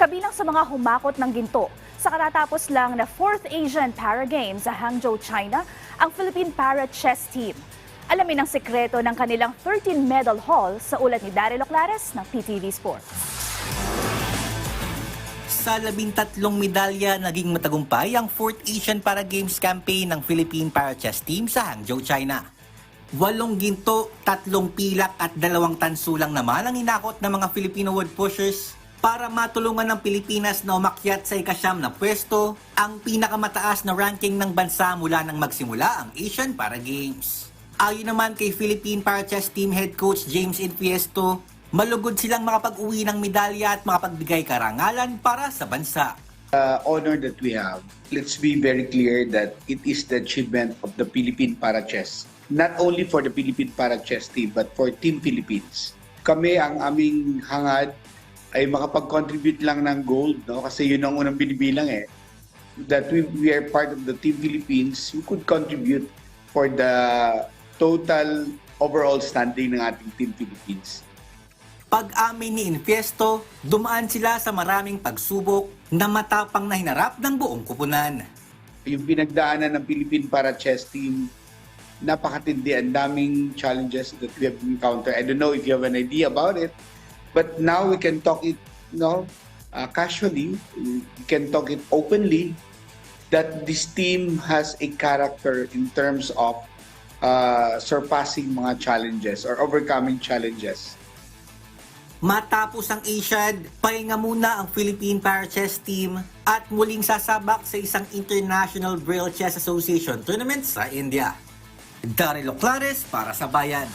kabilang sa mga humakot ng ginto. Sa katatapos lang na 4th Asian Para Games sa Hangzhou, China, ang Philippine Para Chess Team. Alamin ang sekreto ng kanilang 13 medal haul sa ulat ni Daryl Oclares ng PTV Sports. Sa labintatlong medalya, naging matagumpay ang 4th Asian Para Games campaign ng Philippine Para Chess Team sa Hangzhou, China. Walong ginto, tatlong pilak at dalawang tanso lang naman ang inakot ng mga Filipino wood pushers para matulungan ng Pilipinas na umakyat sa ikasyam na pwesto, ang pinakamataas na ranking ng bansa mula nang magsimula ang Asian Para Games. Ayon naman kay Philippine Para Chess Team Head Coach James Infiesto, malugod silang makapag-uwi ng medalya at makapagbigay karangalan para sa bansa. uh, honor that we have, let's be very clear that it is the achievement of the Philippine Para Chess. Not only for the Philippine Para Chess team, but for Team Philippines. Kami, ang aming hangad ay makapag-contribute lang ng gold, no? kasi yun ang unang binibilang eh. That we, we are part of the Team Philippines, we could contribute for the total overall standing ng ating Team Philippines. Pag-amin ni Infiesto, dumaan sila sa maraming pagsubok na matapang na hinarap ng buong kupunan. yung pinagdaanan ng Philippine Para Chess Team, napakatindi. Ang daming challenges that we have encountered. I don't know if you have an idea about it, but now we can talk it you know, uh, casually. We can talk it openly that this team has a character in terms of uh, surpassing mga challenges or overcoming challenges. Matapos ang Asian, pahinga muna ang Philippine Para Chess Team at muling sasabak sa isang International Braille Chess Association tournament sa India. Daryl Oclares para sa Bayan.